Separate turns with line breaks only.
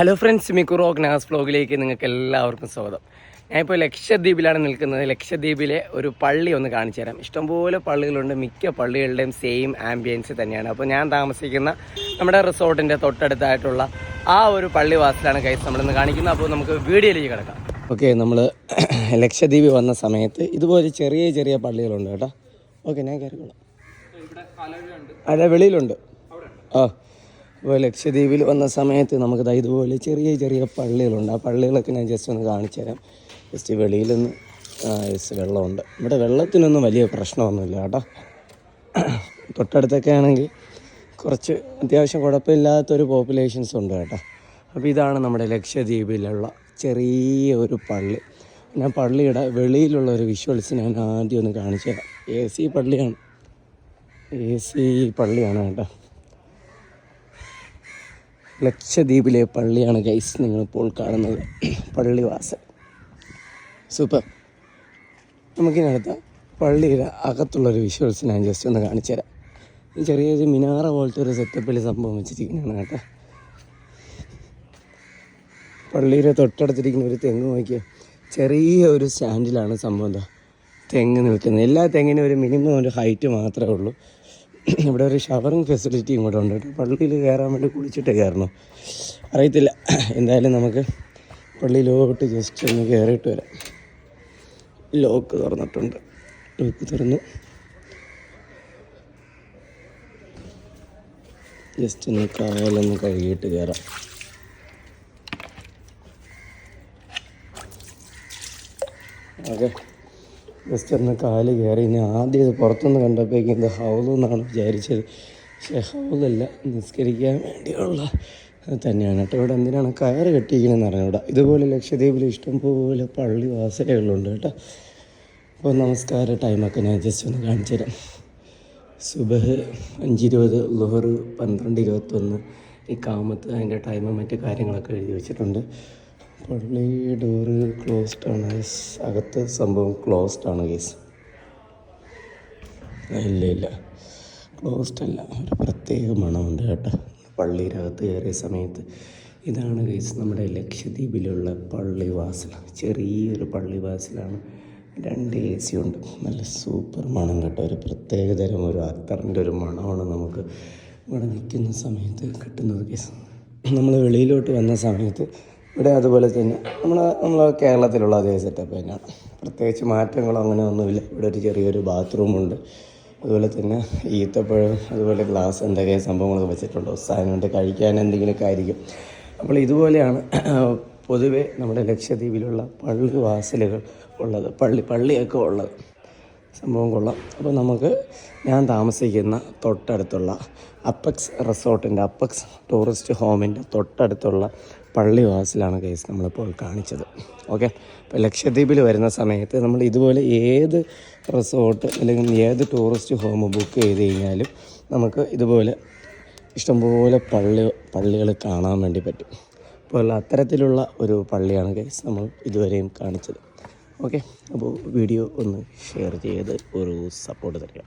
Hello friends മിക്കുറോ നാസ് വ്ലോഗിലേക്ക് നിങ്ങൾക്ക് എല്ലാവർക്കും സ്വാഗതം. ഞാനിപ്പോൾ ലക്ഷദ്വീപിലാണ് നിൽക്കുന്നത്. ലക്ഷദ്വീപിലെ ഒരു പള്ളി ഒന്ന് കാണിച്ചു തരാം. ഇഷ്ടംപോലെ പള്ളികളുണ്ട്. മിക്ക പള്ളികളുടെയും സെയിം ആംബിയൻസ് തന്നെയാണ്. അപ്പോൾ ഞാൻ താമസിക്കുന്ന നമ്മുടെ റിസോർട്ടിന്റെ തൊട്ടടുത്തായിട്ടുള്ള ആ ഒരു പള്ളിവാസിലാണ് കൈസ് നമ്മളിന്ന് കാണിക്കുന്നത്. അപ്പോൾ നമുക്ക് വീഡിയോയിലേക്ക് കിടക്കാം. ഓക്കെ നമ്മൾ ലക്ഷദ്വീപ് വന്ന സമയത്ത് ഇതുപോലെ ചെറിയ ചെറിയ പള്ളികളുണ്ട് കേട്ടോ. ഓക്കെ ഞാൻ കയറിക്കോളാം. അതെ വെളിയിലുണ്ട്. ആ. അപ്പോൾ ലക്ഷദ്വീപിൽ വന്ന സമയത്ത് നമുക്ക് ഇതുപോലെ ചെറിയ ചെറിയ പള്ളികളുണ്ട്. ആ പള്ളികളൊക്കെ ഞാൻ ജസ്റ്റ് ഒന്ന് കാണിച്ചു തരാം ജസ്റ്റ് വെളിയിലൊന്ന് ജസ്റ്റ് വെള്ളമുണ്ട്. ഇവിടെ വെള്ളത്തിനൊന്നും വലിയ പ്രശ്നമൊന്നുമില്ല കേട്ടോ. തൊട്ടടുത്തൊക്കെ ആണെങ്കിൽ കുറച്ച് അത്യാവശ്യം കുഴപ്പമില്ലാത്തൊരു പോപ്പുലേഷൻസ് ഉണ്ട് കേട്ടോ. അപ്പോൾ ഇതാണ് നമ്മുടെ ലക്ഷദ്വീപിലുള്ള ചെറിയ ഒരു പള്ളി. ഞാൻ പള്ളിയുടെ വെളിയിലുള്ള ഒരു വിഷ്വൽസ് ഞാൻ ആദ്യം ഒന്ന് കാണിച്ചു തരാം എ സി പള്ളിയാണ്. എ സി പള്ളിയാണ് കേട്ടോ. ലക്ഷദ്വീപിലെ പള്ളിയാണ് ഗൈസ് നിങ്ങളിപ്പോൾ കാണുന്നത്. പള്ളിവാസൽ. സൂപ്പർ നമുക്കിനടുത്ത പള്ളിയുടെ അകത്തുള്ളൊരു വിഷ്വൽസ് ഞാൻ ജസ്റ്റ് ഒന്ന് കാണിച്ചു തരാം. ചെറിയൊരു മിനാറ പോലത്തെ ഒരു സെറ്റപ്പിൽ സംഭവം വെച്ചിരിക്കുന്നതാണ് കേട്ടോ. പള്ളിയുടെ തൊട്ടടുത്തിരിക്കുന്ന ഒരു തെങ്ങ് നോക്കിയ. ചെറിയ ഒരു സ്റ്റാൻഡിലാണ് സംഭവം എന്താ തെങ്ങ് നിൽക്കുന്നത്. എല്ലാ തെങ്ങിനും ഒരു മിനിമം ഒരു ഹൈറ്റ് മാത്രമേ ഉള്ളൂ. ഇവിടെ ഒരു ഷവറിങ് ഫെസിലിറ്റിയും കൂടെ ഉണ്ട് കേട്ടോ. പള്ളിയിൽ കയറാൻ വേണ്ടി കുളിച്ചിട്ട് കയറണം. അറിയത്തില്ല. എന്തായാലും നമുക്ക് പള്ളിയിലോട്ട് ജസ്റ്റ് ഒന്ന് കയറിയിട്ട് വരാം. ലോക്ക് തുറന്നിട്ടുണ്ട്. ലോക്ക് തുറന്നു. ജസ്റ്റ് ഒന്ന് കാലൊന്ന് കഴുകിയിട്ട് കയറാം. ഓക്കെ. ജസ്റ്റ് കാൽ കയറി ഇനി ആദ്യം ഇത് പുറത്തുനിന്ന് കണ്ടപ്പോഴേക്കും ഇത് ഹൗലു എന്നാണ് വിചാരിച്ചത്. പക്ഷേ ഹൗലല്ല നിസ്കരിക്കാൻ വേണ്ടിയുള്ള തന്നെയാണ് കേട്ടോ. ഇവിടെ എന്തിനാണ് കയറ് കെട്ടിയിരിക്കണമെന്ന് അറിഞ്ഞൂടാ ഇതുപോലെ ലക്ഷദ്വീപിൽ ഇഷ്ടംപോലെ പള്ളി വാസനകളുണ്ട് കേട്ടോ. അപ്പോൾ നമസ്കാര ടൈമൊക്കെ ഞാൻ ജസ്റ്റ് ഒന്ന് കാണിച്ചു തരാം. സുബഹ് അഞ്ചിരുപത് ലുഹർ പന്ത്രണ്ട് ഇരുപത്തൊന്ന് ഈ കാമത്ത് അതിന്റെ ടൈമും മറ്റു കാര്യങ്ങളൊക്കെ എഴുതി വെച്ചിട്ടുണ്ട്. പള്ളി ഡോറ് ക്ലോസ്ഡ് ആണ് ഗൈസ് അകത്ത് സംഭവം ക്ലോസ്ഡ് ആണ് ഗൈസ് ഇല്ല ഇല്ല. ക്ലോസ്ഡ് അല്ല. ഒരു പ്രത്യേക മണമുണ്ട് കേട്ടോ. പള്ളിയിലകത്ത് കയറിയ സമയത്ത് ഇതാണ് ഗൈസ് നമ്മുടെ ലക്ഷദ്വീപിലുള്ള പള്ളിവാസൽ. ചെറിയൊരു പള്ളിവാസലാണ്. രണ്ട് എ സി ഉണ്ട്. നല്ല സൂപ്പർ മണം കേട്ടോ. ഒരു പ്രത്യേകതരം ഒരു അത്തറിന്റെ ഒരു മണമാണ് നമുക്ക് ഇവിടെ നിൽക്കുന്ന സമയത്ത് കിട്ടുന്നത് ഗൈസ് നമ്മൾ വെളിയിലോട്ട് വന്ന സമയത്ത് ഇവിടെ അതുപോലെ തന്നെ. നമ്മൾ നമ്മൾ കേരളത്തിലുള്ള അതേ സെറ്റപ്പ് തന്നെയാണ്. പ്രത്യേകിച്ച് മാറ്റങ്ങളോ അങ്ങനെ ഒന്നുമില്ല ഇവിടെ ഒരു ചെറിയൊരു ബാത്റൂമുണ്ട് അതുപോലെ തന്നെ ഈത്തപ്പഴം അതുപോലെ ഗ്ലാസ് എന്തൊക്കെ സംഭവങ്ങളൊക്കെ വെച്ചിട്ടുണ്ട്? സാധനം കൊണ്ട് കഴിക്കാൻ എന്തെങ്കിലുമൊക്കെ ആയിരിക്കും. അപ്പോൾ ഇതുപോലെയാണ് പൊതുവേ നമ്മുടെ ലക്ഷദ്വീപിലുള്ള പള്ളി വാസലുകൾ ഉള്ളത്. പള്ളി പള്ളിയൊക്കെ ഉള്ളത്. സംഭവം കൊള്ളാം. അപ്പോൾ നമുക്ക് ഞാൻ താമസിക്കുന്ന തൊട്ടടുത്തുള്ള അപ്പക്സ് റിസോർട്ടിന്റെ അപ്പക്സ് ടൂറിസ്റ്റ് ഹോമിന്റെ തൊട്ടടുത്തുള്ള പള്ളിവാസിലാണ് കേസ് നമ്മളിപ്പോൾ കാണിച്ചത്. ഓക്കെ അപ്പോൾ ലക്ഷദ്വീപിൽ വരുന്ന സമയത്ത് നമ്മൾ ഇതുപോലെ ഏത് റിസോർട്ട് അല്ലെങ്കിൽ ഏത് ടൂറിസ്റ്റ് ഹോം ബുക്ക് ചെയ്ത് കഴിഞ്ഞാലും നമുക്ക് ഇതുപോലെ ഇഷ്ടംപോലെ പള്ളി പള്ളികൾ കാണാൻ വേണ്ടി പറ്റും. അപ്പോൾ അത്തരത്തിലുള്ള ഒരു പള്ളിയാണ് കേസ് നമ്മൾ ഇതുവരെയും കാണിച്ചത്. ഓക്കെ അപ്പോൾ വീഡിയോ ഒന്ന് ഷെയർ ചെയ്ത് ഒരു സപ്പോർട്ട് തരിക.